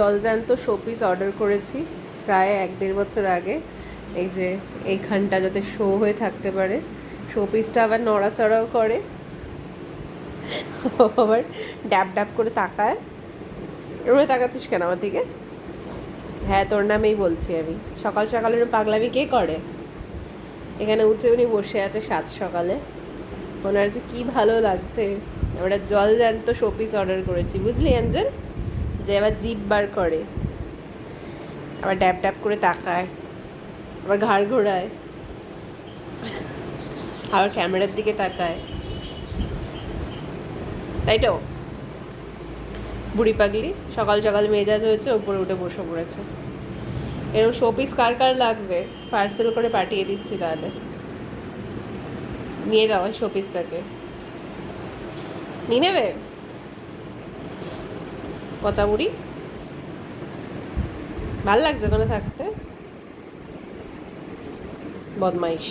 জলজ্যান্ত showpiece order করেছি প্রায় এক দেড় বছর আগে। এই যে এইখানটা যাতে শো হয়ে থাকতে পারে। শোপিসটা আবার নড়াচড়াও করে। আবার ড্যাব ড্যাব করে তাকায়। এরমে তাকাচ্ছিস কেন আমার দিকে? হ্যাঁ তোর নামেই বলছি আমি। সকাল সকাল পাগলামি কে করে? এখানে উঠে উনি বসে আছে সাত সকালে। ওনার যে কী ভালো লাগছে। আমরা জল জ্যান্ত শোপিস অর্ডার করেছি। বুঝলি, অ্যাঞ্জেল? যে আবার জিপ বার করে। আবার ড্যাব ড্যাব করে তাকায়। আবার ঘাড় ঘোরায়। আবার ক্যামেরার দিকে তাকায়। তাই তো? বুড়ি পাগলি, সকাল সকাল মেজাজ হয়েছে, উপরে উঠে বসে পড়েছে। এরকম শোপিস কার কার লাগবে? পার্সেল করে পাঠিয়ে দিচ্ছি তাহলে। নিয়ে যাওয়া শোপিসটাকে। নিয়ে নেবে? পচা মুড়ি ভালো লাগছে ওখানে থাকতে। বদমাইশ।